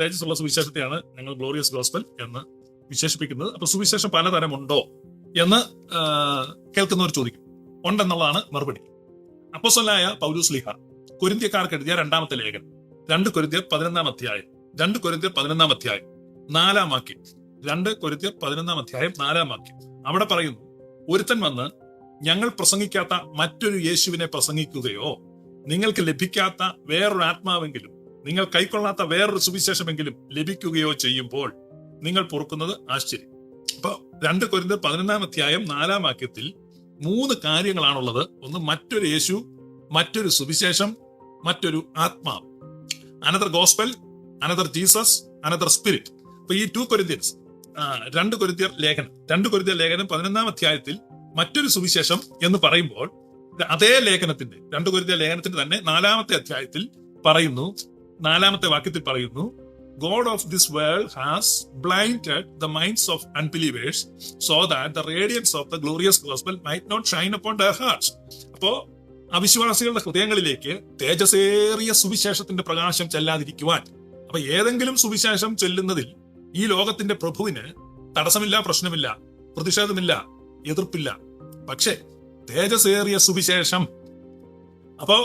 തേജസ്സുള്ള സുവിശേഷത്തെയാണ് ഞങ്ങൾ glorious gospel എന്ന് വിശേഷിപ്പിക്കുന്നത്. അപ്പൊ സുവിശേഷം പലതരമുണ്ടോ എന്ന് കേൾക്കുന്നവർ ചോദിക്കും. ഉണ്ടെന്നുള്ളതാണ് മറുപടി. അപ്പോസ്വലായ പൗലൂസ് ലിഹ കൊരിന്ത്യക്കാർക്ക് എഴുതിയ രണ്ടാമത്തെ ലേഖനം. രണ്ട് കൊരിന്ത്യർ പതിനൊന്നാം അധ്യായം. രണ്ട് കൊരിന്ത്യർ പതിനൊന്നാം അധ്യായം. നാലാം വാക്യം. രണ്ട് കൊരിന്ത്യർ പതിനൊന്നാം അധ്യായം നാലാം വാക്യം. അവിടെ പറയുന്നു ഒരുത്തൻ വന്ന് ഞങ്ങൾ പ്രസംഗിക്കാത്ത മറ്റൊരു യേശുവിനെ പ്രസംഗിക്കുകയോ നിങ്ങൾക്ക് ലഭിക്കാത്ത വേറൊരു ആത്മാവെങ്കിലും നിങ്ങൾ കൈക്കൊള്ളാത്ത വേറൊരു സുവിശേഷമെങ്കിലും ലഭിക്കുകയോ ചെയ്യുമ്പോൾ നിങ്ങൾ പൊറുക്കുന്നത് ആശ്ചര്യം. അപ്പൊ രണ്ട് കൊരിന്ത് പതിനൊന്നാം അധ്യായം നാലാം വാക്യത്തിൽ മൂന്ന് കാര്യങ്ങളാണുള്ളത്. ഒന്ന് മറ്റൊരു യേശു മറ്റൊരു സുവിശേഷം മറ്റൊരു ആത്മാവ്. Another gospel another Jesus another spirit അപ്പൊ ഈ ടു കൊരിന്ത്യൻസ് രണ്ട് കൊരിന്ത്യർ ലേഖനം രണ്ട് കൊരിന്ത്യർ ലേഖനം പതിനൊന്നാം അധ്യായത്തിൽ മറ്റൊരു സുവിശേഷം എന്ന് പറയുമ്പോൾ അതേ ലേഖനത്തിന്റെ രണ്ട് കൊരിന്ത്യർ ലേഖനത്തിന്റെ തന്നെ നാലാമത്തെ അധ്യായത്തിൽ പറയുന്നു നാലാമത്തെ വാക്യത്തിൽ പറയുന്നു God of this world has blinded the minds of unbelievers so that the radiance of the glorious gospel might not shine upon the hearts അപ്പോ അവിശ്വാസികളുടെ ഹൃദയങ്ങളിലേക്ക് തേജസേറിയ സുവിശേഷത്തിന്റെ പ്രകാശം ചെല്ലാതിരിക്കുവാൻ അപ്പൊ ഏതെങ്കിലും സുവിശേഷം ചെല്ലുന്നതിൽ ഈ ലോകത്തിന്റെ പ്രഭുവിന് തടസ്സമില്ല പ്രശ്നമില്ല പ്രതിഷേധമില്ല എതിർപ്പില്ല. പക്ഷേ തേജസേറിയ സുവിശേഷം. അപ്പോ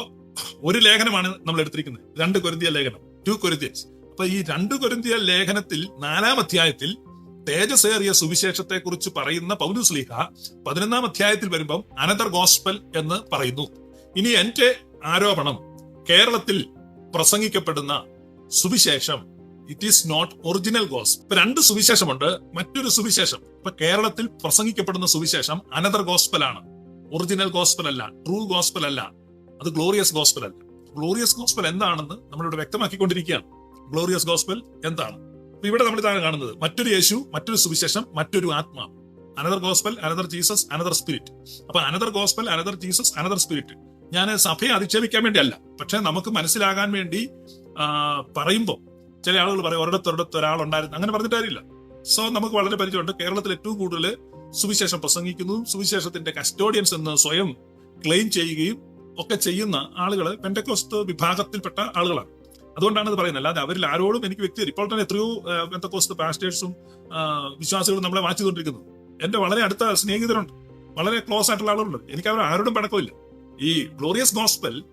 ഒരു ലേഖനമാണ് നമ്മൾ എടുത്തിരിക്കുന്നത്. രണ്ട് കൊരിന്തിയ ലേഖനം. ടു കൊരിന്ത്യൻസ് അപ്പൊ ഈ രണ്ട് കൊരിന്തിയ ലേഖനത്തിൽ നാലാം അധ്യായത്തിൽ തേജസേറിയ സുവിശേഷത്തെ കുറിച്ച് പറയുന്ന പൗലുസ്ലീഹ പതിനൊന്നാം അധ്യായത്തിൽ വരുമ്പം അനദർ ഗോസ്പൽ എന്ന് പറയുന്നു. ഇനി എന്റെ ആരോപണം കേരളത്തിൽ പ്രസംഗിക്കപ്പെടുന്ന സുവിശേഷം it is not original gospel ഇപ്പൊ രണ്ട് സുവിശേഷമുണ്ട് മറ്റൊരു സുവിശേഷം. ഇപ്പൊ കേരളത്തിൽ പ്രസംഗിക്കപ്പെടുന്ന സുവിശേഷം അനദർ ഗോസ്പൽ ആണ്. ഒറിജിനൽ ഗോസ്പൽ അല്ല ട്രൂ ഗോസ്പൽ അല്ല. അത് ഗ്ലോറിയസ് ഗോസ്പൽ അല്ല. ഗ്ലോറിയസ് ഗോസ്പൽ എന്താണെന്ന് നമ്മളിവിടെ വ്യക്തമാക്കിക്കൊണ്ടിരിക്കുകയാണ്. ഗ്ലോറിയസ് ഗോസ്പൽ എന്താണ്? അപ്പൊ ഇവിടെ നമ്മൾ ഇതാണ് കാണുന്നത്. മറ്റൊരു യേശു മറ്റൊരു സുവിശേഷം മറ്റൊരു ആത്മാ. Another gospel another Jesus another spirit അപ്പൊ another gospel another Jesus another spirit ഞാൻ സഭയെ അധിക്ഷേപിക്കാൻ വേണ്ടിയല്ല. പക്ഷെ നമുക്ക് മനസ്സിലാകാൻ വേണ്ടി പറയുമ്പോൾ ചില ആളുകൾ പറയും ഒരിടത്തൊരിടത്ത് ഒരാളുണ്ടായിരുന്നു. അങ്ങനെ പറഞ്ഞിട്ട് കാര്യമില്ല. സോ നമുക്ക് വളരെ പരിചയമുണ്ട്. കേരളത്തിൽ ഏറ്റവും കൂടുതൽ സുവിശേഷം പ്രസംഗിക്കുന്നതും സുവിശേഷത്തിന്റെ കസ്റ്റോഡിയൻസ് എന്ന് സ്വയം ക്ലെയിം ചെയ്യുകയും ഒക്കെ ചെയ്യുന്ന ആളുകൾ പെന്റക്കോസ്ത് വിഭാഗത്തിൽപ്പെട്ട ആളുകളാണ്. അതുകൊണ്ടാണ് ഇത് പറയുന്നത്. അല്ലാതെ അവരിൽ ആരോടും എനിക്ക് വ്യക്തി ഇപ്പോൾ തന്നെ എത്രയോ പെന്തക്കോസ്ത് പാസ്റ്റേഴ്സും വിശ്വാസികളും നമ്മളെ വായിച്ചുകൊണ്ടിരിക്കുന്നു എന്റെ വളരെ അടുത്ത സ്നേഹിതരുണ്ട്. വളരെ ക്ലോസ് ആയിട്ടുള്ള ആളുകളുണ്ട്. എനിക്ക് അവർ ആരോടും പടക്കമില്ല. ഈ ഗ്ലോറിയസ് ഗോസ്പൽ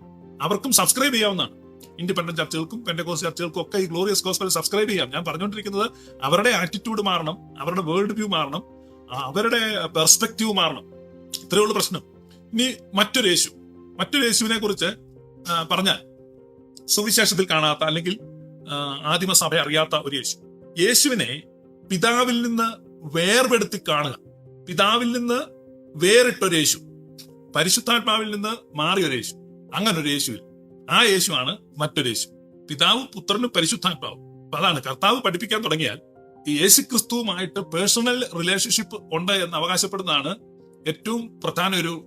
അവർക്കും സബ്സ്ക്രൈബ് ചെയ്യാവുന്നതാണ്. ഇൻഡിപെൻഡന്റ് ചർച്ചകൾക്കും പെൻഡകോസ് ചർച്ചകൾക്കും ഒക്കെ ഈ ഗ്ലോറിയസ് ഗോസ്പൽ സബ്സ്ക്രൈബ് ചെയ്യാം. ഞാൻ പറഞ്ഞുകൊണ്ടിരിക്കുന്നത് അവരുടെ ആറ്റിറ്റ്യൂഡ് മാറണം അവരുടെ വേൾഡ് വ്യൂ മാറണം അവരുടെ പെർസ്പെക്റ്റീവ് മാറണം. ഇത്രയുള്ള പ്രശ്നം. ഇനി മറ്റൊരു യേശു മറ്റൊരു യേശുവിനെ കുറിച്ച് പറഞ്ഞാൽ സുവിശേഷത്തിൽ കാണാത്ത അല്ലെങ്കിൽ ആദിമ ആദിമസഭ അറിയാത്ത ഒരു യേശു. യേശുവിനെ പിതാവിൽ നിന്ന് വേർപെടുത്തി കാണുക. പിതാവിൽ നിന്ന് വേറിട്ടൊരു യേശു. പരിശുദ്ധാത്മാവിൽ നിന്ന് മാറിയൊരു യേശു. അങ്ങനെ ഒരു യേശുവിൽ. ആ യേശുവാണ് മറ്റൊരു യേശു. പിതാവ് പുത്രനും പരിശുദ്ധാത്മാവും. അതാണ് കർത്താവ് പഠിപ്പിക്കാൻ തുടങ്ങിയാൽ ഈ യേശു ക്രിസ്തുവുമായിട്ട് പേഴ്സണൽ റിലേഷൻഷിപ്പ് ഉണ്ട് എന്ന് അവകാശപ്പെടുന്നതാണ് ഏറ്റവും പ്രധാന ഒരു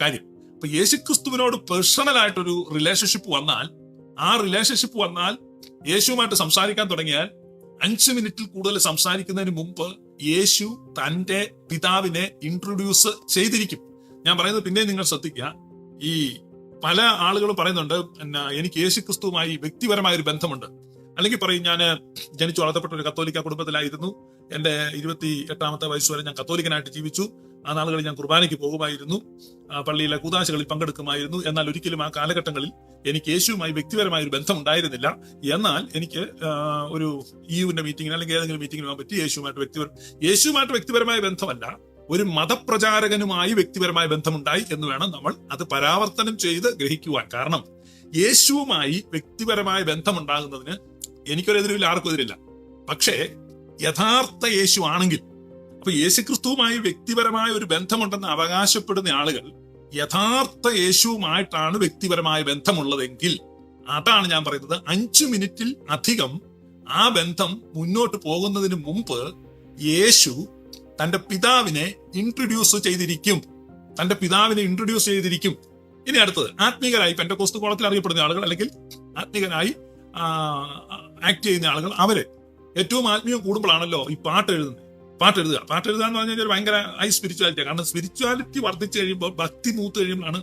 കാര്യം. അപ്പൊ യേശു ക്രിസ്തുവിനോട് പേഴ്സണൽ ആയിട്ടൊരു റിലേഷൻഷിപ്പ് വന്നാൽ ആ റിലേഷൻഷിപ്പ് വന്നാൽ യേശുവുമായിട്ട് സംസാരിക്കാൻ തുടങ്ങിയാൽ അഞ്ച് മിനിറ്റിൽ കൂടുതൽ സംസാരിക്കുന്നതിന് മുമ്പ് യേശു തന്റെ പിതാവിനെ ഇൻട്രൊഡ്യൂസ് ചെയ്തിരിക്കും. ഞാൻ പറയുന്നത് പിന്നെ നിങ്ങൾ ശ്രദ്ധിക്കുക. ഈ പല ആളുകളും പറയുന്നുണ്ട് എനിക്ക് യേശു ക്രിസ്തുവുമായി വ്യക്തിപരമായ ഒരു ബന്ധമുണ്ട്. അല്ലെങ്കിൽ പറയും ഞാൻ ജനിച്ചു വളർത്തപ്പെട്ട ഒരു കത്തോലിക്ക കുടുംബത്തിലായിരുന്നു. എന്റെ ഇരുപത്തി എട്ടാമത്തെ വയസ്സ് വരെ ഞാൻ കത്തോലിക്കനായിട്ട് ജീവിച്ചു. ആ നാളുകളിൽ ഞാൻ കുർബാനയ്ക്ക് പോകുമായിരുന്നു. പള്ളിയിലെ കൂതാശകളിൽ പങ്കെടുക്കുമായിരുന്നു. എന്നാൽ ഒരിക്കലും ആ കാലഘട്ടങ്ങളിൽ എനിക്ക് യേശുവുമായി വ്യക്തിപരമായ ഒരു ബന്ധം ഉണ്ടായിരുന്നില്ല എന്നാൽ എനിക്ക് ഒരു ഇയുവിന്റെ മീറ്റിംഗിന് അല്ലെങ്കിൽ ഏതെങ്കിലും മീറ്റിംഗിന് പോകാൻ പറ്റി യേശുവുമായിട്ട് വ്യക്തിപരം യേശുവുമായിട്ട് വ്യക്തിപരമായ ബന്ധമല്ല. ഒരു മതപ്രചാരകനുമായി വ്യക്തിപരമായ ബന്ധമുണ്ടായി എന്ന് വേണം നമ്മൾ അത് പരാവർത്തനം ചെയ്ത് ഗ്രഹിക്കുവാൻ. കാരണം യേശുവുമായി വ്യക്തിപരമായ ബന്ധമുണ്ടാകുന്നതിന് എനിക്കൊരു എതിരില്ല ആർക്കും എതിരില്ല. പക്ഷേ യഥാർത്ഥ യേശു ആണെങ്കിൽ അപ്പൊ യേശുക്രിസ്തുവുമായി വ്യക്തിപരമായ ഒരു ബന്ധമുണ്ടെന്ന് അവകാശപ്പെടുന്ന ആളുകൾ യഥാർത്ഥ യേശുവുമായിട്ടാണ് വ്യക്തിപരമായ ബന്ധമുള്ളതെങ്കിൽ അതാണ് ഞാൻ പറയുന്നത്. അഞ്ചു മിനിറ്റിൽ അധികം ആ ബന്ധം മുന്നോട്ട് പോകുന്നതിന് മുമ്പ് യേശു തന്റെ പിതാവിനെ ഇൻട്രൊഡ്യൂസ് ചെയ്തിരിക്കും. തന്റെ പിതാവിനെ ഇൻട്രൊഡ്യൂസ് ചെയ്തിരിക്കും. ഇനി അടുത്തത് ആത്മീകരായി പെന്തക്കോസ്തു കോളത്തിൽ അറിയപ്പെടുന്ന ആളുകൾ അല്ലെങ്കിൽ ആത്മീകരായി ആക്ട് ചെയ്യുന്ന ആളുകൾ അവർ ഏറ്റവും ആത്മീയം കൂടുമ്പോഴാണല്ലോ ഈ പാട്ട് എഴുതുന്നത്. പാട്ട് എഴുതുക പാട്ട് എഴുതുക എന്ന് പറഞ്ഞാൽ കഴിഞ്ഞാൽ ഭയങ്കര ഹൈ സ്പിരിച്വാലിറ്റി കാരണം സ്പിരിച്വാലിറ്റി വർദ്ധിച്ചു കഴിയുമ്പോൾ ഭക്തി മൂത്ത് കഴിയുമ്പോഴാണ്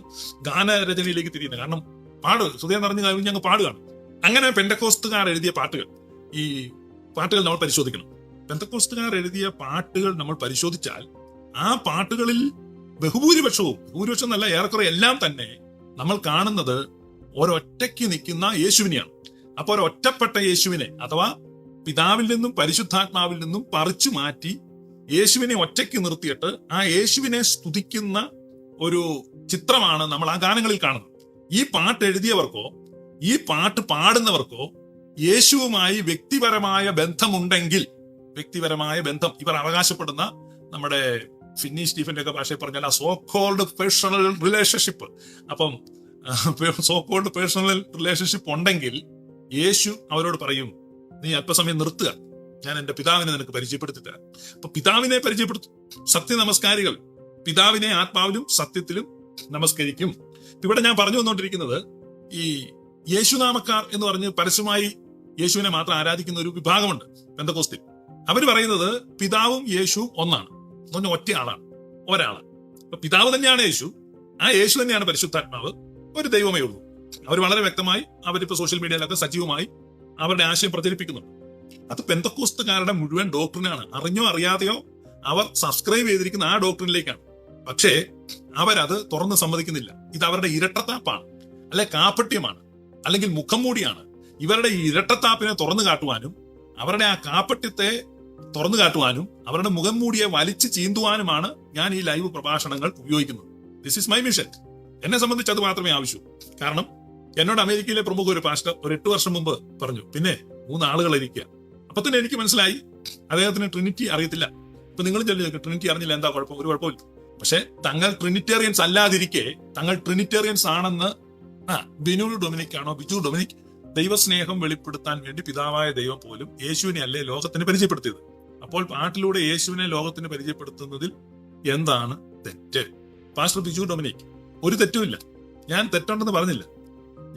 ഗാനരചനയിലേക്ക് തിരിയുന്നത്. കാരണം പാട് ഹൃദയം നിറഞ്ഞു കഴിഞ്ഞ് ഞങ്ങൾ പാടുകയാണ്. അങ്ങനെ പെൻഡക്കോസ്റ്റുകാർ എഴുതിയ പാട്ടുകൾ ഈ പാട്ടുകൾ നമ്മൾ പരിശോധിക്കണം. പെന്തക്കോസ്തുകാർ എഴുതിയ പാട്ടുകൾ നമ്മൾ പരിശോധിച്ചാൽ ആ പാട്ടുകളിൽ ബഹുഭൂരിപക്ഷവും ബഹുഭൂരിപക്ഷം എന്നല്ല ഏറെക്കുറെ എല്ലാം തന്നെ നമ്മൾ കാണുന്നത് ഒരൊറ്റയ്ക്ക് നിൽക്കുന്ന യേശുവിനെയാണ്. അപ്പോൾ ഒരൊറ്റപ്പെട്ട യേശുവിനെ അഥവാ പിതാവിൽ നിന്നും പരിശുദ്ധാത്മാവിൽ നിന്നും പറിച്ചു മാറ്റി യേശുവിനെ ഒറ്റയ്ക്ക് നിർത്തിയിട്ട് ആ യേശുവിനെ സ്തുതിക്കുന്ന ഒരു ചിത്രമാണ് നമ്മൾ ആ ഗാനങ്ങളിൽ കാണുന്നത്. ഈ പാട്ട് എഴുതിയവർക്കോ ഈ പാട്ട് പാടുന്നവർക്കോ യേശുവുമായി വ്യക്തിപരമായ ബന്ധമുണ്ടെങ്കിൽ വ്യക്തിപരമായ ബന്ധം ഇവർ അവകാശപ്പെടുന്ന നമ്മുടെ ഫിന്നി സ്റ്റീഫന്റെ ഒക്കെ ഭാഷയിൽ പറഞ്ഞാൽ ആ സോ കോൾഡ് പേഴ്സണൽ റിലേഷൻഷിപ്പ് അപ്പം സോ കോൾഡ് പേഴ്സണൽ റിലേഷൻഷിപ്പ് ഉണ്ടെങ്കിൽ യേശു അവരോട് പറയും നീ അല്പസമയം നിർത്തുക. ഞാൻ എന്റെ പിതാവിനെ നിനക്ക് പരിചയപ്പെടുത്തി തരാം അപ്പൊ പിതാവിനെ പരിചയപ്പെടുത്തും. സത്യ നമസ്കാരികൾ പിതാവിനെ ആത്മാവിലും സത്യത്തിലും നമസ്കരിക്കും. ഇവിടെ ഞാൻ പറഞ്ഞു വന്നുകൊണ്ടിരിക്കുന്നത് ഈ യേശുനാമക്കാർ എന്ന് പറഞ്ഞ് പരസ്യമായി യേശുവിനെ മാത്രം ആരാധിക്കുന്ന ഒരു വിഭാഗമുണ്ട് പെന്തകോസ്തിൽ അവർ പറയുന്നത് പിതാവും യേശുവും ഒന്നാണ്. പറഞ്ഞാൽ ഒറ്റ ആളാണ് ഒരാളാണ്. അപ്പൊ പിതാവ് തന്നെയാണ് യേശു. ആ യേശു തന്നെയാണ് പരിശുദ്ധാത്മാവ്. ഒരു ദൈവമേ ഉള്ളൂ. അവർ വളരെ വ്യക്തമായി അവരിപ്പോ സോഷ്യൽ മീഡിയയിലൊക്കെ സജീവമായി അവരുടെ ആശയം പ്രചരിപ്പിക്കുന്നുണ്ട്. അത് പെന്തക്കോസ്തുകാരുടെ മുഴുവൻ ഡോക്ടറിനാണ്. അറിഞ്ഞോ അറിയാതെയോ അവർ സബ്സ്ക്രൈബ് ചെയ്തിരിക്കുന്ന ആ ഡോക്ടറിനിലേക്കാണ്. പക്ഷേ അവരത് തുറന്ന് സമ്മതിക്കുന്നില്ല. ഇത് അവരുടെ ഇരട്ടത്താപ്പാണ്. അല്ലെ കാപ്പട്യമാണ്. അല്ലെങ്കിൽ മുഖം മൂടിയാണ്. ഇവരുടെ ഈ ഇരട്ടത്താപ്പിനെ തുറന്നു കാട്ടുവാനും അവരുടെ ആ കാപ്പട്യത്തെ തുറന്നു കാട്ടുവാനും അവരുടെ മുഖം മൂടിയെ വലിച്ചു ചീന്തുവാനുമാണ് ഞാൻ ഈ ലൈവ് പ്രഭാഷണങ്ങൾ ഉപയോഗിക്കുന്നത്. ദിസ് ഇസ് മൈ മിഷൻ എന്നെ സംബന്ധിച്ച് അത് മാത്രമേ ആവശ്യൂ. കാരണം എന്നോട് അമേരിക്കയിലെ പ്രമുഖ ഒരു പാസ്റ്റർ ഒരു എട്ട് വർഷം മുമ്പ് പറഞ്ഞു. പിന്നെ മൂന്ന് ആളുകൾ ഇരിക്കുക. അപ്പൊ തന്നെ എനിക്ക് മനസ്സിലായി. അദ്ദേഹത്തിന് ട്രിനിറ്റി അറിയത്തില്ല. ഇപ്പൊ നിങ്ങൾ ചൊല്ലി ട്രിനിറ്റി അറിഞ്ഞില്ല എന്താ കുഴപ്പം? ഒരു കുഴപ്പമില്ല പക്ഷെ തങ്ങൾ ട്രിനിറ്റേറിയൻസ് അല്ലാതിരിക്കെ തങ്ങൾ ട്രിനിറ്റേറിയൻസ് ആണെന്ന് ആ ബിനു ഡൊമിനിക് ആണോ ബിജു ഡൊമിനിക് ദൈവസ്നേഹം വെളിപ്പെടുത്താൻ വേണ്ടി പിതാവായ ദൈവം പോലും യേശുവിനെ അല്ലേ ലോകത്തിന് പരിചയപ്പെടുത്തിയത്? അപ്പോൾ പാട്ടിലൂടെ യേശുവിനെ ലോകത്തിന് പരിചയപ്പെടുത്തുന്നതിൽ എന്താണ് തെറ്റ്? പാസ്റ്റർ ബിജു ഡൊമിനിക് ഒരു തെറ്റുമില്ല. ഞാൻ തെറ്റുണ്ടെന്ന് പറഞ്ഞില്ല.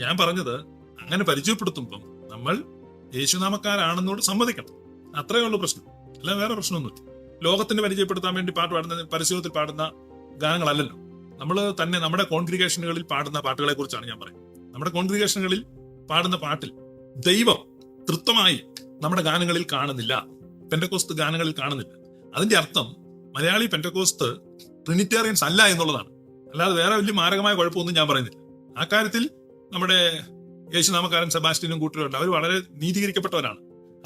ഞാൻ പറഞ്ഞത് അങ്ങനെ പരിചയപ്പെടുത്തുമ്പം നമ്മൾ യേശുനാമക്കാരാണെന്നോട് സമ്മതിക്കണം. അത്രയേ ഉള്ളൂ പ്രശ്നം. അല്ല വേറെ പ്രശ്നമൊന്നുമില്ല. ലോകത്തിന് പരിചയപ്പെടുത്താൻ വേണ്ടി പാട്ട് പാടുന്ന പരസ്യത്തിൽ പാടുന്ന ഗാനങ്ങളല്ലല്ലോ. നമ്മൾ തന്നെ നമ്മുടെ കോൺഗ്രിഗേഷനുകളിൽ പാടുന്ന പാട്ടുകളെ കുറിച്ചാണ് ഞാൻ പറയുന്നത്. നമ്മുടെ കോൺഗ്രിഗേഷനുകളിൽ പാടുന്ന പാട്ടിൽ ദൈവം തൃത്വമായി നമ്മുടെ ഗാനങ്ങളിൽ കാണുന്നില്ല. പെന്റക്കോസ്ത് ഗാനങ്ങളിൽ കാണുന്നില്ല. അതിന്റെ അർത്ഥം മലയാളി പെന്റക്കോസ്ത് ട്രിനിറ്റേറിയൻസ് അല്ല എന്നുള്ളതാണ്. അല്ലാതെ വേറെ വലിയ മാരകമായ കുഴപ്പമൊന്നും ഞാൻ പറയുന്നില്ല. ആ കാര്യത്തിൽ നമ്മുടെ യേശുനാമക്കാരൻ സെബാസ്റ്റിനും കൂട്ടരുണ്ട്. അവർ വളരെ നീതീകരിക്കപ്പെട്ടവരാണ്.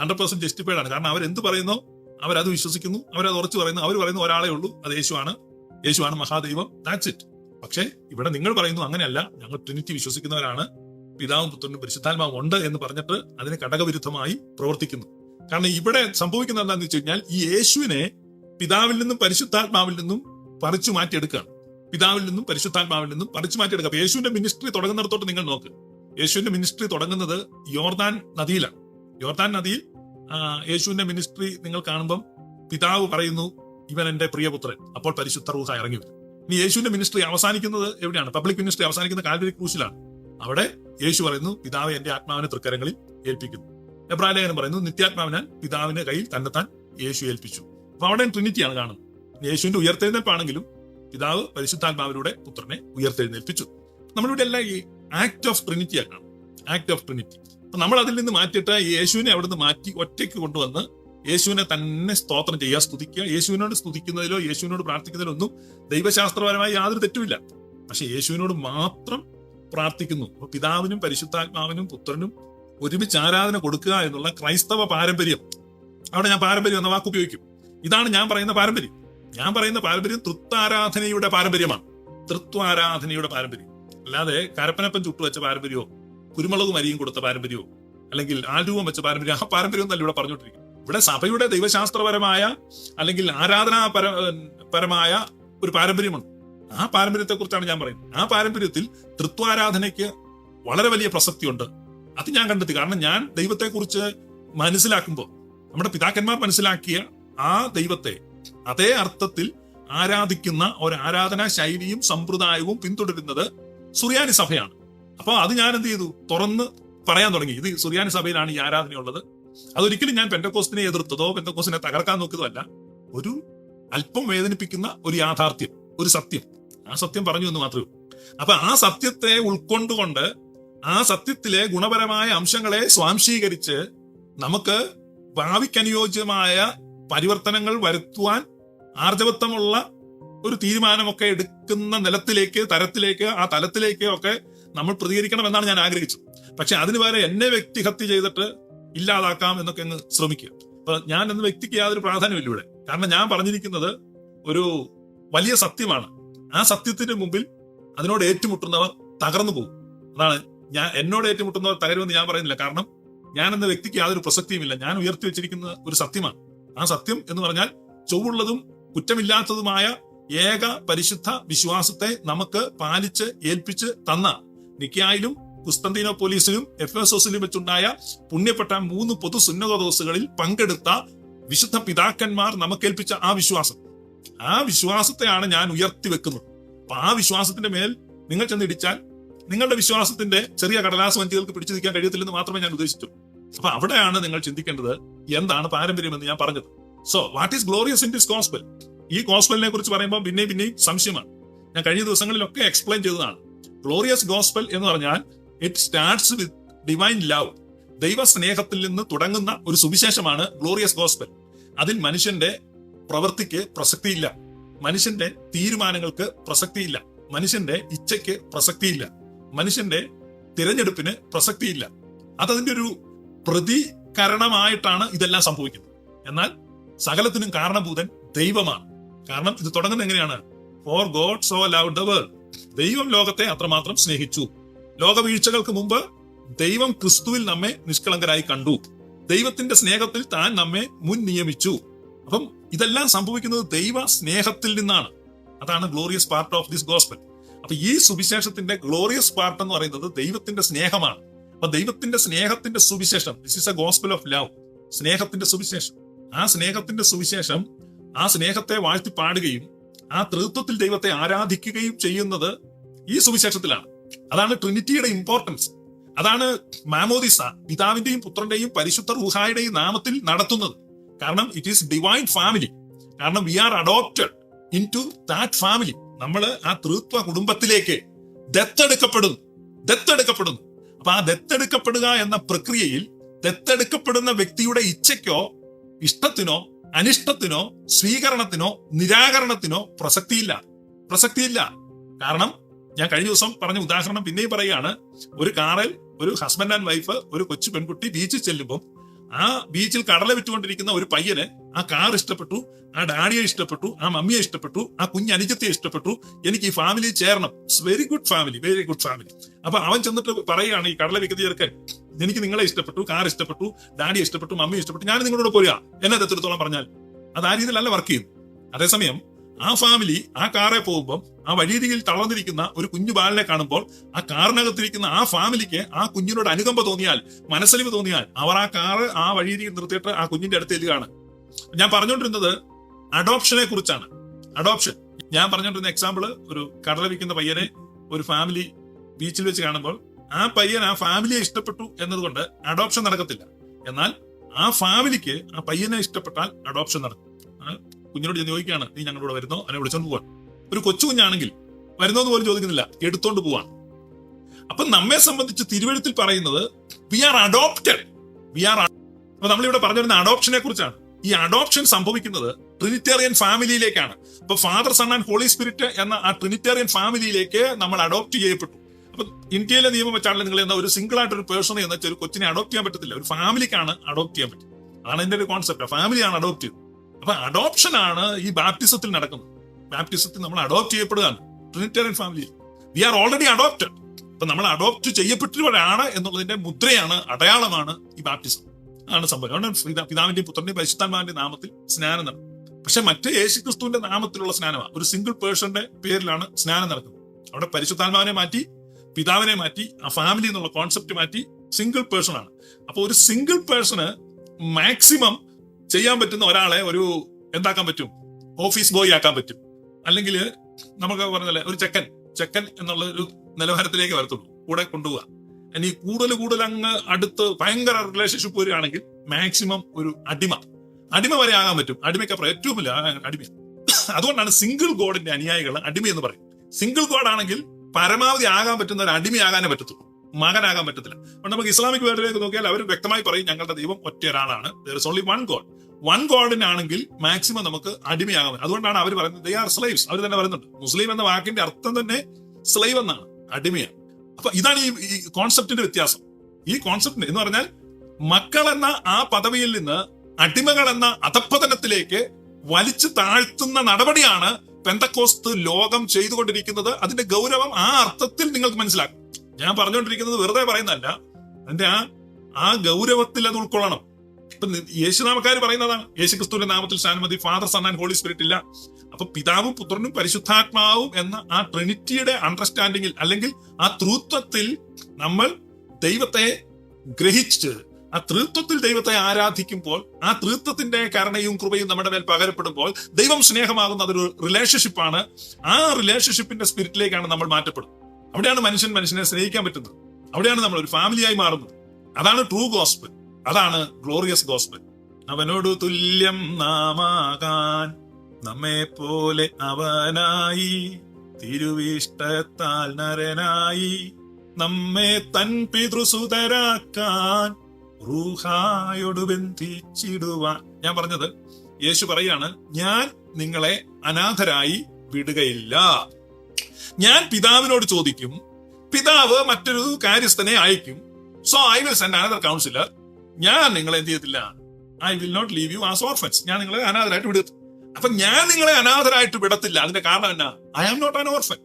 ഹൺഡ്രഡ് പെർസെന്റ് ജസ്റ്റിഫൈഡ് ആണ്. കാരണം അവരെന്ത് പറയുന്നോ അവരത് വിശ്വസിക്കുന്നു അവരത് ഉറച്ചു പറയുന്നു അവർ പറയുന്ന ഒരാളെ ഉള്ളൂ. അത് യേശുവാണ്. യേശുവാണ് മഹാദൈവം. ദാറ്റ്സ് ഇറ്റ് പക്ഷേ ഇവിടെ നിങ്ങൾ പറയുന്നു അങ്ങനെയല്ല. ഞങ്ങൾ ട്രിനിറ്റി വിശ്വസിക്കുന്നവരാണ്. പിതാവും പുത്രനും പരിശുദ്ധാത്മാവും ഉണ്ട് എന്ന് പറഞ്ഞിട്ട് അതിന് ഘടകവിരുദ്ധമായി പ്രവർത്തിക്കുന്നു. കാരണം ഇവിടെ സംഭവിക്കുന്നത് എന്താണെന്ന് വെച്ച് കഴിഞ്ഞാൽ ഈ യേശുവിനെ പിതാവിൽ നിന്നും പരിശുദ്ധാത്മാവിൽ നിന്നും പറിച്ചു മാറ്റിയെടുക്കുകയാണ്. പിതാവിൽ നിന്നും പരിശുദ്ധാത്മാവിൽ നിന്നും പറിച്ചു മാറ്റിയെടുക്കുക. യേശുവിന്റെ മിനിസ്ട്രി തുടങ്ങുന്നിടത്തോട്ട് നിങ്ങൾ നോക്ക്. യേശുവിന്റെ മിനിസ്ട്രി തുടങ്ങുന്നത് യോർദാൻ നദിയിലാണ്. യോർദാൻ നദിയിൽ യേശുവിന്റെ മിനിസ്ട്രി നിങ്ങൾ കാണുമ്പം പിതാവ് പറയുന്നു ഇവൻ എന്റെ പ്രിയപുത്രൻ. അപ്പോൾ പരിശുദ്ധ റൂഹ ഇറങ്ങി വരും. ഇനി യേശുവിന്റെ മിനിസ്ട്രി അവസാനിക്കുന്നത് എവിടെയാണ്? പബ്ലിക് മിനിസ്ട്രി അവസാനിക്കുന്ന കാൽവരി ക്രൂശിലാണ്. അവിടെ യേശു പറയുന്നു പിതാവ് എന്റെ ആത്മാവിനെ തൃക്കരങ്ങളിൽ ഏൽപ്പിക്കുന്നു. എബ്രാലേഖനം പറയുന്നു നിത്യാത്മാവിനാൽ പിതാവിന്റെ കയ്യിൽ തന്നെത്താൻ യേശു ഏൽപ്പിച്ചു. അപ്പൊ അവിടെ ട്രിനിറ്റിയാണ് കാണുന്നത്. യേശുവിന്റെ ഉയർത്തെഴുന്നേൽപ്പാണെങ്കിലും പിതാവ് പരിശുദ്ധാത്മാവിലൂടെ പുത്രനെ ഉയർത്തെഴുന്നേൽപ്പിച്ചു. നമ്മളിവിടെ എല്ലാം ഈ ആക്ട് ഓഫ് ട്രിനിറ്റി ആക്കണം. ആക്ട് ഓഫ് ട്രിനിറ്റി അപ്പൊ നമ്മൾ അതിൽ നിന്ന് മാറ്റിയിട്ട് യേശുവിനെ അവിടെ നിന്ന് മാറ്റി ഒറ്റയ്ക്ക് കൊണ്ടുവന്ന് യേശുവിനെ തന്നെ സ്തോത്രം ചെയ്യുക സ്തുതിക്കുക. യേശുവിനോട് സ്തുതിക്കുന്നതിലോ യേശുവിനോട് പ്രാർത്ഥിക്കുന്നതിലോ ഒന്നും ദൈവശാസ്ത്രപരമായി യാതൊരു തെറ്റുമില്ല. പക്ഷെ യേശുവിനോട് മാത്രം പ്രാർത്ഥിക്കുന്നു. അപ്പൊ പിതാവിനും പരിശുദ്ധാത്മാവിനും പുത്രനും ഒരുമിച്ച് ആരാധന കൊടുക്കുക എന്നുള്ള ക്രൈസ്തവ പാരമ്പര്യം. അവിടെ ഞാൻ പാരമ്പര്യം എന്ന വാക്ക് ഉപയോഗിക്കും. ഇതാണ് ഞാൻ പറയുന്ന പാരമ്പര്യം. ഞാൻ പറയുന്ന പാരമ്പര്യം തൃത്വാരാധനയുടെ പാരമ്പര്യമാണ്. തൃത്വാരാധനയുടെ പാരമ്പര്യം. അല്ലാതെ കരപ്പനപ്പൻ ചുട്ടുവെച്ച പാരമ്പര്യമോ കുരുമുളകും അരിയും കൊടുത്ത പാരമ്പര്യമോ അല്ലെങ്കിൽ ആൽരൂപം വെച്ച പാരമ്പര്യം ആ പാരമ്പര്യം തന്നെ ഇവിടെ പറഞ്ഞുകൊണ്ടിരിക്കും ഇവിടെ സഭയുടെ ദൈവശാസ്ത്രപരമായ അല്ലെങ്കിൽ ആരാധനാ പര പരമായ ഒരു പാരമ്പര്യമുണ്ട് ആ പാരമ്പര്യത്തെ കുറിച്ചാണ് ഞാൻ പറയുന്നത്. ആ പാരമ്പര്യത്തിൽ തൃത്വാരാധനയ്ക്ക് വളരെ വലിയ പ്രസക്തിയുണ്ട്. അത് ഞാൻ കണ്ടെത്തി. കാരണം ഞാൻ ദൈവത്തെക്കുറിച്ച് മനസ്സിലാക്കുമ്പോൾ നമ്മുടെ പിതാക്കന്മാർ മനസ്സിലാക്കിയ ആ ദൈവത്തെ അതേ അർത്ഥത്തിൽ ആരാധിക്കുന്ന ഒരു ആരാധനാ ശൈലിയും സമ്പ്രദായവും പിന്തുടരുന്നത് സുറിയാനി സഭയാണ്. അപ്പൊ അത് ഞാൻ എന്ത് ചെയ്തു? തുറന്ന് പറയാൻ തുടങ്ങി. ഇത് സുറിയാനി സഭയിലാണ് ഈ ആരാധനയുള്ളത്. അതൊരിക്കലും ഞാൻ പെന്തക്കോസ്റ്റിനെ എതിർത്തതോ പെന്തക്കോസ്റ്റിനെ തകർക്കാൻ നോക്കിയതോ അല്ല ഒരു അല്പം വേദനിപ്പിക്കുന്ന ഒരു യാഥാർത്ഥ്യം ഒരു സത്യം. ആ സത്യം പറഞ്ഞു എന്ന് മാത്രമേ ഉള്ളൂ. അപ്പൊ ആ സത്യത്തെ ഉൾക്കൊണ്ടുകൊണ്ട് ആ സത്യത്തിലെ ഗുണപരമായ അംശങ്ങളെ സ്വാംശീകരിച്ച് നമുക്ക് ഭാവിക്കനുയോജ്യമായ പരിവർത്തനങ്ങൾ വരുത്തുവാൻ ആർജവത്വമുള്ള ഒരു തീരുമാനമൊക്കെ എടുക്കുന്ന നിലത്തിലേക്ക് തരത്തിലേക്ക് ആ തലത്തിലേക്ക് ഒക്കെ നമ്മൾ പ്രതികരിക്കണം എന്നാണ് ഞാൻ ആഗ്രഹിച്ചത്. പക്ഷെ അതിന് പകരം എന്നെ വ്യക്തിഹത്യ ചെയ്തിട്ട് ഇല്ലാതാക്കാം എന്നൊക്കെ അങ്ങ് ശ്രമിക്കുക. അപ്പൊ ഞാൻ എന്ന വ്യക്തിക്ക് യാതൊരു പ്രാധാന്യമില്ല ഇവിടെ. കാരണം ഞാൻ പറഞ്ഞിരിക്കുന്നത് ഒരു വലിയ സത്യമാണ്. ആ സത്യത്തിന്റെ മുമ്പിൽ അതിനോട് ഏറ്റുമുട്ടുന്നവർ തകർന്നു പോകും. അതാണ് ഞാൻ എന്നോട് ഏറ്റുമുട്ടുന്നവർ തകരുമെന്ന് ഞാൻ പറയുന്നില്ല. കാരണം ഞാൻ എന്ന വ്യക്തിക്ക് യാതൊരു പ്രസക്തിയുമില്ല. ഞാൻ ഉയർത്തി വെച്ചിരിക്കുന്ന ഒരു സത്യമാണ്. ആ സത്യം എന്ന് പറഞ്ഞാൽ ചൊവ്വുള്ളതും കുറ്റമില്ലാത്തതുമായ ഏക പരിശുദ്ധ വിശ്വാസത്തെ നമുക്ക് പാലിച്ച് ഏൽപ്പിച്ച് തന്ന നിക്കായിലും കുസ്തന്തീനോ പോലീസിലും എഫ് എസ് എസിലും വെച്ചുണ്ടായ പുണ്യപ്പെട്ട മൂന്ന് പൊതു സുന്നതോസുകളിൽ പങ്കെടുത്ത വിശുദ്ധ പിതാക്കന്മാർ നമുക്കേൽപ്പിച്ച ആ വിശ്വാസം. ആ വിശ്വാസത്തെയാണ് ഞാൻ ഉയർത്തി വെക്കുന്നത്. അപ്പൊ ആ വിശ്വാസത്തിന്റെ മേൽ നിങ്ങൾ ചെന്നിടിച്ചാൽ നിങ്ങളുടെ വിശ്വാസത്തിന്റെ ചെറിയ കടലാസ് വഞ്ചികൾക്ക് പിടിച്ചു നിൽക്കാൻ കഴിയത്തില്ലെന്ന് മാത്രമേ ഞാൻ ഉദ്ദേശിച്ചു. അപ്പൊ അവിടെയാണ് നിങ്ങൾ ചിന്തിക്കേണ്ടത് എന്താണ് പാരമ്പര്യം എന്ന് ഞാൻ പറഞ്ഞത്. So what is glorious in this gospel ഈ ഗോസ്പലിനെ കുറിച്ച് പറയുമ്പോൾ പിന്നെയും പിന്നെയും സംശയമാണ്. ഞാൻ കഴിഞ്ഞ ദിവസങ്ങളിലൊക്കെ എക്സ്പ്ലെയിൻ ചെയ്തതാണ്. ഗ്ലോറിയസ് ഗോസ്പൽ എന്ന് പറഞ്ഞാൽ it starts with divine love ദൈവ സ്നേഹത്തിൽ നിന്ന് തുടങ്ങുന്ന ഒരു സുവിശേഷമാണ് ഗ്ലോറിയസ് ഗോസ്പൽ അതിൽ മനുഷ്യന്റെ പ്രവൃത്തിക്ക് പ്രസക്തിയില്ല. മനുഷ്യന്റെ തീരുമാനങ്ങൾക്ക് പ്രസക്തിയില്ല. മനുഷ്യന്റെ ഇച്ഛയ്ക്ക് പ്രസക്തിയില്ല. മനുഷ്യന്റെ തിരഞ്ഞെടുപ്പിന് പ്രസക്തിയില്ല. അതതിന്റെ ഒരു പ്രതികരണമായിട്ടാണ് ഇതെല്ലാം സംഭവിക്കുന്നത്. എന്നാൽ സകലത്തിനും കാരണഭൂതൻ ദൈവമാണ്. കാരണം ഇത് തുടങ്ങുന്നത് എങ്ങനെയാണ്? For God so love the world ദൈവം ലോകത്തെ അത്രമാത്രം സ്നേഹിച്ചു. ലോകവീഴ്ചകൾക്ക് മുമ്പ് ദൈവം ക്രിസ്തുവിൽ നമ്മെ നിഷ്കളങ്കരായി കണ്ടു. ദൈവത്തിന്റെ സ്നേഹത്തിൽ താൻ നമ്മെ മുൻ നിയമിച്ചു. അപ്പം ഇതെല്ലാം സംഭവിക്കുന്നത് ദൈവ സ്നേഹത്തിൽ നിന്നാണ്. അതാണ് glorious part of this gospel അപ്പൊ ഈ സുവിശേഷത്തിന്റെ ഗ്ലോറിയസ് പാർട്ട് എന്ന് പറയുന്നത് ദൈവത്തിന്റെ സ്നേഹമാണ്. അപ്പൊ ദൈവത്തിന്റെ സ്നേഹത്തിന്റെ സുവിശേഷം this is a gospel of love സ്നേഹത്തിന്റെ സുവിശേഷം. ആ സ്നേഹത്തിന്റെ സുവിശേഷം ആ സ്നേഹത്തെ വാഴ്ത്തി പാടുകയും ആ തൃത്വത്തിൽ ദൈവത്തെ ആരാധിക്കുകയും ചെയ്യുന്നത് ഈ സുവിശേഷത്തിലാണ്. അതാണ് ട്രിനിറ്റിയുടെ ഇമ്പോർട്ടൻസ് അതാണ് മാമോദിസ പിതാവിന്റെയും പുത്രന്റെയും പരിശുദ്ധ റുഹായുടെയും നാമത്തിൽ നടത്തുന്നത്. കാരണം ഇറ്റ് ഈസ് ഡിവൈൻ ഫാമിലി കാരണം we are adopted into that family നമ്മൾ ആ തൃത്വ കുടുംബത്തിലേക്ക് ദത്തെടുക്കപ്പെടുന്നു. ദത്തെടുക്കപ്പെടുന്നു. അപ്പൊ ആ ദത്തെടുക്കപ്പെടുക എന്ന പ്രക്രിയയിൽ ദത്തെടുക്കപ്പെടുന്ന വ്യക്തിയുടെ ഇച്ഛയ്ക്കോ ഇഷ്ടത്തിനോ അനിഷ്ടത്തിനോ സ്വീകരണത്തിനോ നിരാകരണത്തിനോ പ്രസക്തിയില്ല. പ്രസക്തിയില്ല. കാരണം ഞാൻ കഴിഞ്ഞ ദിവസം പറഞ്ഞ ഉദാഹരണം പിന്നെയും പറയുകയാണ്. ഒരു കാറിൽ ഒരു ഹസ്ബൻഡ് ആൻഡ് വൈഫ് ഒരു കൊച്ചു പെൺകുട്ടി ബീച്ചിൽ ചെല്ലുമ്പോൾ ആ ബീച്ചിൽ കടല വിറ്റുകൊണ്ടിരിക്കുന്ന ഒരു പയ്യന് ആ കാർ ഇഷ്ടപ്പെട്ടു ആ ഡാഡിയെ ഇഷ്ടപ്പെട്ടു ആ മമ്മിയെ ഇഷ്ടപ്പെട്ടു ആ കുഞ്ഞ് അനുജത്തെ ഇഷ്ടപ്പെട്ടു. എനിക്ക് ഈ ഫാമിലി ചേരണം. It's very good family very good family അപ്പൊ അവൻ ചെന്നിട്ട് പറയുകയാണ് ഈ കടല വിൽക്കുന്ന ചെറുക്കൻ എനിക്ക് നിങ്ങളെ ഇഷ്ടപ്പെട്ടു കാർ ഇഷ്ടപ്പെട്ടു ഡാഡിയെ ഇഷ്ടപ്പെട്ടു മമ്മിയെ ഇഷ്ടപ്പെട്ടു. ഞാൻ നിങ്ങളോട് പോരുക. എന്നെ എത്രത്തോളം പറഞ്ഞാൽ. അത് ആ രീതിയിലല്ല വർക്ക് ചെയ്യുന്നു അതേസമയം ആ ഫാമിലി ആ കാറെ പോകുമ്പോൾ ആ വഴിയരികിൽ തളർന്നിരിക്കുന്ന ഒരു കുഞ്ഞു ബാലനെ കാണുമ്പോൾ ആ കാറിനകത്തിരിക്കുന്ന ആ ഫാമിലിക്ക് ആ കുഞ്ഞിനോട് അനുകമ്പ തോന്നിയാൽ മനസ്സലിവ് തോന്നിയാൽ അവർ ആ കാറ് ആ വഴിയരികിൽ നിർത്തിയിട്ട് ആ കുഞ്ഞിന്റെ അടുത്ത് എല്ലുകയാണ് ഞാൻ പറഞ്ഞുകൊണ്ടിരുന്നത് അഡോപ്ഷനെ കുറിച്ചാണ്. അഡോപ്ഷൻ ഞാൻ പറഞ്ഞുകൊണ്ടിരുന്ന എക്സാമ്പിൾ ഒരു കടല വിൽക്കുന്ന പയ്യനെ ഒരു ഫാമിലി ബീച്ചിൽ വെച്ച് കാണുമ്പോൾ ആ പയ്യൻ ആ ഫാമിലിയെ ഇഷ്ടപ്പെട്ടു എന്നതുകൊണ്ട് അഡോപ്ഷൻ നടക്കത്തില്ല. എന്നാൽ ആ ഫാമിലിക്ക് ആ പയ്യനെ ഇഷ്ടപ്പെട്ടാൽ അഡോപ്ഷൻ നടക്കും. കുഞ്ഞിനോട് ഞാൻ ചോദിക്കുകയാണ് നീ ഞങ്ങളുടെ കൂടെ വരുന്നോ? അവനെ വിളിച്ചോണ്ട് പോവാൻ ഒരു കൊച്ചു കുഞ്ഞാണെങ്കിൽ വരുന്നോ എന്ന് പോലും ചോദിക്കുന്നില്ല എടുത്തോണ്ട് പോവാൻ അപ്പൊ നമ്മെ സംബന്ധിച്ച് തിരുവഴുത്തിൽ പറയുന്നത് we are adopted we are അപ്പൊ നമ്മളിവിടെ പറഞ്ഞു വരുന്ന അഡോപ്ഷനെ കുറിച്ചാണ്. ഈ അഡോപ്ഷൻ സംഭവിക്കുന്നത് ട്രിനിറ്റേറിയൻ ഫാമിലിയിലേക്കാണ് അപ്പൊ Father Son and Holy Spirit എന്ന ആ ട്രിനിറ്റേറിയൻ ഫാമിലിയിലേക്ക് നമ്മൾ അഡോപ്റ്റ് ചെയ്യപ്പെട്ടു. അപ്പൊ ഇന്ത്യയിലെ നിയമം വെച്ചാണല്ലോ നിങ്ങൾ എന്താ ഒരു സിംഗിൾ ആയിട്ട് ഒരു പേഴ്സണെ എന്ന് വെച്ചാൽ ഒരു കൊച്ചിനെ അഡോപ്റ്റ് ചെയ്യാൻ പറ്റത്തില്ല. ഒരു ഫാമിലിക്കാണ് അഡോപ്റ്റ് ചെയ്യാൻ പറ്റും അതാണ് എന്റെ ഒരു കോൺസെപ്റ്റ് ഫാമിലിയാണ് അഡോപ്റ്റ് ചെയ്യുന്നത് അപ്പൊ അഡോപ്ഷൻ ആണ് ഈ ബാപ്റ്റിസത്തിൽ നടക്കുന്നത്. ബാപ്റ്റിസത്തിൽ നമ്മൾ അഡോപ്റ്റ് ചെയ്യപ്പെടുകയാണ്. Trinitarian family we are already adopted അപ്പൊ നമ്മൾ അഡോപ്റ്റ് ചെയ്യപ്പെട്ടവരാണ് എന്നുള്ളതിന്റെ മുദ്രയാണ് അടയാളമാണ് ഈ ബാപ്റ്റിസം ആണ് സംഭവം. അതുകൊണ്ട് പിതാ- പിതാവിന്റെയും പുത്രന്റെയും പരിശുദ്ധാത്മാവിന്റെയും നാമത്തിൽ സ്നാനം നടക്കും പക്ഷെ മറ്റേ യേശു ക്രിസ്തുവിന്റെ നാമത്തിലുള്ള സ്നാനമാണ് ഒരു സിംഗിൾ പേഴ്സന്റെ പേരിലാണ് സ്നാനം നടക്കുന്നത്. അവിടെ പരിശുദ്ധാത്മാവിനെ മാറ്റി പിതാവിനെ മാറ്റി ആ ഫാമിലി എന്നുള്ള കോൺസെപ്റ്റ് മാറ്റി സിംഗിൾ പേഴ്സൺ ആണ്. അപ്പൊ ഒരു സിംഗിൾ പേഴ്സണ് മാക്സിമം ചെയ്യാൻ പറ്റുന്ന ഒരാളെ ഒരു എന്താക്കാൻ പറ്റും? ഓഫീസ് ബോയ് ആക്കാൻ പറ്റും. അല്ലെങ്കിൽ നമുക്ക് പറഞ്ഞല്ലേ ഒരു ചെക്കൻ ചെക്കൻ എന്നുള്ള ഒരു നിലവാരത്തിലേക്ക് വരത്തുള്ളൂ. കൂടെ കൊണ്ടുപോവുക. ഇനി കൂടുതൽ കൂടുതൽ അങ്ങ് അടുത്ത് ഭയങ്കര റിലേഷൻഷിപ്പ് വരികയാണെങ്കിൽ മാക്സിമം ഒരു അടിമ. അടിമ വരെ ആകാൻ പറ്റും. അടിമയ്ക്കപ്പുറം ഏറ്റവും വലിയ അടിമ. അതുകൊണ്ടാണ് സിംഗിൾ ഗോഡിന്റെ അനുയായികൾ അടിമ എന്ന് പറയും സിംഗിൾ ഗോഡ് ആണെങ്കിൽ പരമാവധി ആകാൻ പറ്റുന്ന ഒരു അടിമയാകാനേ പറ്റത്തുള്ളൂ. മകനാകാൻ പറ്റത്തില്ല. അതുകൊണ്ട് നമുക്ക് ഇസ്ലാമിക് വേർഡിലേക്ക് നോക്കിയാൽ അവർ വ്യക്തമായി പറയും ഞങ്ങളുടെ ദൈവം ഒറ്റ ഒരാളാണ്. ഓൺലി വൺ ഗോഡ് വൺ ഗോഡിനാണെങ്കിൽ മാക്സിമം നമുക്ക് അടിമയാകാൻ പറ്റും അതുകൊണ്ടാണ് അവർ പറയുന്നത് ദേ ആർ സ്ലൈവ്സ് അവർ തന്നെ പറയുന്നുണ്ട്. മുസ്ലിം എന്ന വാക്കിന്റെ അർത്ഥം തന്നെ സ്ലൈവ് എന്നാണ്. അടിമയാണ്. അപ്പൊ ഇതാണ് ഈ ഈ കോൺസെപ്റ്റിന്റെ വ്യത്യാസം. ഈ കോൺസെപ്റ്റ് എന്ന് പറഞ്ഞാൽ മക്കൾ എന്ന ആ പദവിയിൽ നിന്ന് അടിമകൾ എന്ന അധപ്പതനത്തിലേക്ക് വലിച്ചു താഴ്ത്തുന്ന നടപടിയാണ് പെന്തക്കോസ്ത് ലോകം ചെയ്തുകൊണ്ടിരിക്കുന്നത്. അതിന്റെ ഗൗരവം ആ അർത്ഥത്തിൽ നിങ്ങൾക്ക് മനസ്സിലാക്കും ഞാൻ പറഞ്ഞുകൊണ്ടിരിക്കുന്നത് വെറുതെ പറയുന്നതല്ല. അതിന്റെ ആ ആ ഗൗരവത്തിൽ അത് ഉൾക്കൊള്ളണം. ഇപ്പൊ യേശുനാമക്കാർ പറയുന്നതാണ്. യേശുക്രിസ്തുവിന്റെ നാമത്തിൽ സാനുമതി Father Son and Holy Spirit ഇല്ല. അപ്പൊ പിതാവും പുത്രനും പരിശുദ്ധാത്മാവും എന്ന ആ ട്രിനിറ്റിയുടെ അണ്ടർസ്റ്റാൻഡിങ്ങിൽ അല്ലെങ്കിൽ ആ ത്രൂത്വത്തിൽ നമ്മൾ ദൈവത്തെ ഗ്രഹിച്ച് ആ തൃത്വത്തിൽ ദൈവത്തെ ആരാധിക്കുമ്പോൾ ആ തൃത്വത്തിന്റെ കരുണയും കൃപയും നമ്മുടെ മേൽ പകരപ്പെടുമ്പോൾ ദൈവം സ്നേഹമാകുന്ന അതൊരു റിലേഷൻഷിപ്പാണ് ആ റിലേഷൻഷിപ്പിന്റെ സ്പിരിറ്റിലേക്കാണ് നമ്മൾ മാറ്റപ്പെടുന്നത്. അവിടെയാണ് മനുഷ്യൻ മനുഷ്യനെ സ്നേഹിക്കാൻ പറ്റുന്നത്. അവിടെയാണ് നമ്മൾ ഒരു ഫാമിലിയായി മാറുന്നത്. അതാണ് ട്രൂ ഗോസ്പൽ അതാണ് ഗ്ലോറിയസ് ഗോസ്ബൽ അവനോട് തുല്യം നാമാകാൻ നമ്മെ പോലെ അവനായി തിരുവിഷ്ടത്താൽ നരനായി നമ്മെ തൻ പിതൃസുതരാക്കാൻ റൂഹായോട് ബന്ധിച്ചിടുവാൻ. ഞാൻ പറഞ്ഞത് യേശു പറയാണ് ഞാൻ നിങ്ങളെ അനാഥരായി വിടുകയില്ല. ഞാൻ പിതാവിനോട് ചോദിക്കും പിതാവ് മറ്റൊരു കാര്യസ്ഥനെ അയക്കും. So I will send another counsellor ഞാൻ നിങ്ങളെ എന്ത് ചെയ്തില്ല I will not leave you as orphans ഞാൻ നിങ്ങളെ അനാഥരായിട്ട് വിടും അപ്പൊ ഞാൻ നിങ്ങളെ അനാഥരായിട്ട് വിടത്തില്ല. അതിന്റെ കാരണം എന്നാ? I am not an orphan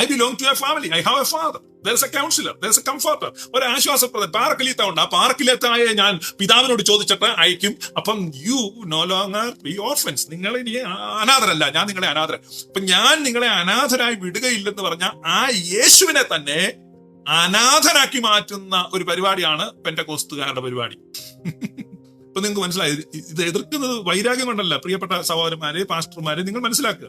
I belong to a family I have a father there's a counsellor there's a comforter ഒരു ആശ്വാസപ്രദം പാറക്കിലീത്ത ഉണ്ട്. ആ പാർക്കിലേത്തായ ഞാൻ പിതാവിനോട് ചോദിച്ചിട്ട് അയക്കും. അപ്പം you no longer be orphans നിങ്ങൾ ഇനി അനാഥരല്ല. ഞാൻ നിങ്ങളെ അനാഥര. അപ്പൊ ഞാൻ നിങ്ങളെ അനാഥരായി വിടുകയില്ലെന്ന് പറഞ്ഞ ആ യേശുവിനെ തന്നെ അനാഥരാക്കി മാറ്റുന്ന ഒരു പരിപാടിയാണ് പെന്റകോസ്തുകാരുടെ പരിപാടി. ഇപ്പൊ നിങ്ങൾക്ക് മനസ്സിലായി ഇത് എതിർക്കുന്നത് വൈരാഗ്യം കൊണ്ടല്ല പ്രിയപ്പെട്ട സഹോദരന്മാരെ പാസ്റ്റർമാരെ നിങ്ങൾ മനസ്സിലാക്കുക.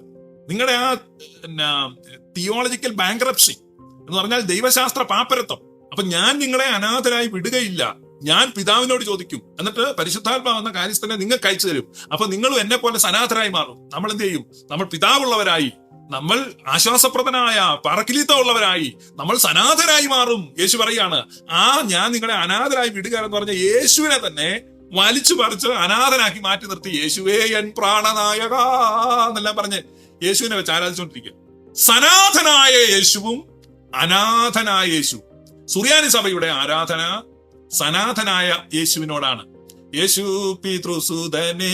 നിങ്ങളുടെ ആ പിന്നെ തിയോളജിക്കൽ ബാങ്ക്രപ്സി എന്ന് പറഞ്ഞാൽ ദൈവശാസ്ത്ര പാപ്പരത്വം. അപ്പൊ ഞാൻ നിങ്ങളെ അനാഥരായി വിടുകയില്ല. ഞാൻ പിതാവിനോട് ചോദിക്കും. എന്നിട്ട് പരിശുദ്ധാത്മാവ് എന്ന കാര്യസ്ഥനെ നിങ്ങൾക്ക് അയച്ചു തരും. അപ്പൊ നിങ്ങളും എന്നെ പോലെ സനാഥരായി മാറും. നമ്മൾ എന്ത് ചെയ്യും? നമ്മൾ പിതാവുള്ളവരായി നമ്മൾ ആശ്വാസപ്രദനായ പറക്കിലിത്തമുള്ളവരായി നമ്മൾ സനാഥരായി മാറും യേശു പറയാണ് ആ ഞാൻ നിങ്ങളെ അനാഥരായി വിടുക എന്ന് പറഞ്ഞ യേശുവിനെ തന്നെ വലിച്ചു പറിച്ച് അനാഥനാക്കി മാറ്റി നിർത്തി. യേശുവേ എൻ പ്രാണനായക എന്നെല്ലാം പറഞ്ഞ് യേശുവിനെ വെച്ച് ആരാധിച്ചുകൊണ്ടിരിക്കുക. സനാഥനായ യേശുവും അനാഥനായ യേശു. സുറിയാനി സഭയുടെ ആരാധന സനാഥനായ യേശുവിനോടാണ്. യേശു പിതൃസുതനേ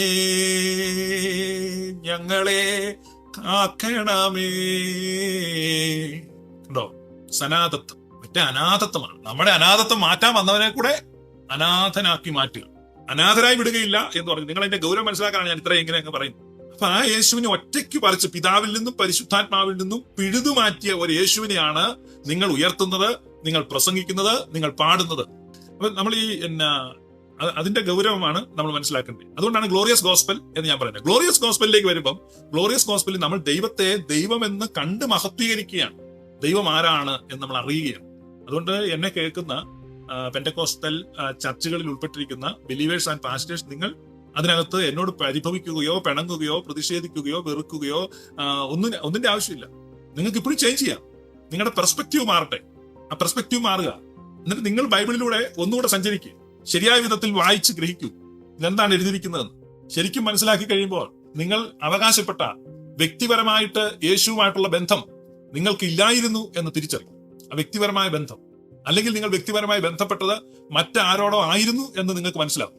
ഞങ്ങളെ കാക്കണമേ. ഉണ്ടോ? സനാഥത്വം മറ്റേ അനാഥത്വമാണ്. നമ്മുടെ അനാഥത്വം മാറ്റാൻ വന്നവനെ കൂടെ അനാഥനാക്കി മാറ്റുക. അനാഥരായി വിടുകയില്ല എന്ന് പറഞ്ഞു. നിങ്ങൾ എന്റെ ഗൗരവം മനസ്സിലാക്കാനാണ് ഞാൻ ഇത്രയും ഇങ്ങനെ അങ്ങ് പറയുന്നത്. അപ്പൊ ആ യേശുവിനെ ഒറ്റയ്ക്ക് പറിച്ച് പിതാവിൽ നിന്നും പരിശുദ്ധാത്മാവിൽ നിന്നും പിഴുതു മാറ്റിയ ഒരു യേശുവിനെയാണ് നിങ്ങൾ ഉയർത്തുന്നത് നിങ്ങൾ പ്രസംഗിക്കുന്നത് നിങ്ങൾ പാടുന്നത്. അപ്പൊ നമ്മൾ ഈ എന്നാ അതിന്റെ ഗൗരവമാണ് നമ്മൾ മനസ്സിലാക്കേണ്ടത്. അതുകൊണ്ടാണ് ഗ്ലോറിയസ് ഗോസ്പൽ എന്ന് ഞാൻ പറയുന്നത്. ഗ്ലോറിയസ് ഗോസ്പലിലേക്ക് വരുമ്പം ഗ്ലോറിയസ് ഗോസ്പലിൽ നമ്മൾ ദൈവത്തെ ദൈവമെന്ന് കണ്ട് മഹത്വീകരിക്കുകയാണ്. ദൈവം ആരാണ് എന്ന് നമ്മൾ അറിയുകയാണ്. അതുകൊണ്ട് എന്നെ കേൾക്കുന്ന ആ, പെന്റക്കോസ്റ്റൽ ചർച്ചുകളിൽ ഉൾപ്പെട്ടിരിക്കുന്ന ബിലീവേഴ്സ് ആൻഡ് പാസ്റ്റേഴ്സ് നിങ്ങൾ അതിനകത്ത് എന്നോട് പരിഭവിക്കുകയോ പിണങ്ങുകയോ പ്രതിഷേധിക്കുകയോ വെറുക്കുകയോ ഒന്നും ഒന്നിന്റെ ആവശ്യമില്ല. നിങ്ങൾക്ക് ഇപ്പോഴും ചേഞ്ച് ചെയ്യാം. നിങ്ങളുടെ പെർസ്പെക്റ്റീവ് മാറട്ടെ. ആ പെർസ്പെക്റ്റീവ് മാറുക. എന്നിട്ട് നിങ്ങൾ ബൈബിളിലൂടെ ഒന്നുകൂടെ സഞ്ചരിക്കുക ശരിയായ വിധത്തിൽ വായിച്ച് ഗ്രഹിക്കൂ. ഇതെന്താണ് എഴുതിയിരിക്കുന്നതെന്ന് ശരിക്കും മനസ്സിലാക്കി കഴിയുമ്പോൾ നിങ്ങൾ അവകാശപ്പെട്ട വ്യക്തിപരമായിട്ട് യേശുവുമായിട്ടുള്ള ബന്ധം നിങ്ങൾക്ക് ഇല്ലായിരുന്നു എന്ന് തിരിച്ചറിയും. ആ വ്യക്തിപരമായ ബന്ധം. അല്ലെങ്കിൽ നിങ്ങൾ വ്യക്തിപരമായി ബന്ധപ്പെട്ടത് മറ്റാരോടോ ആയിരുന്നു എന്ന് നിങ്ങൾക്ക് മനസ്സിലാവും.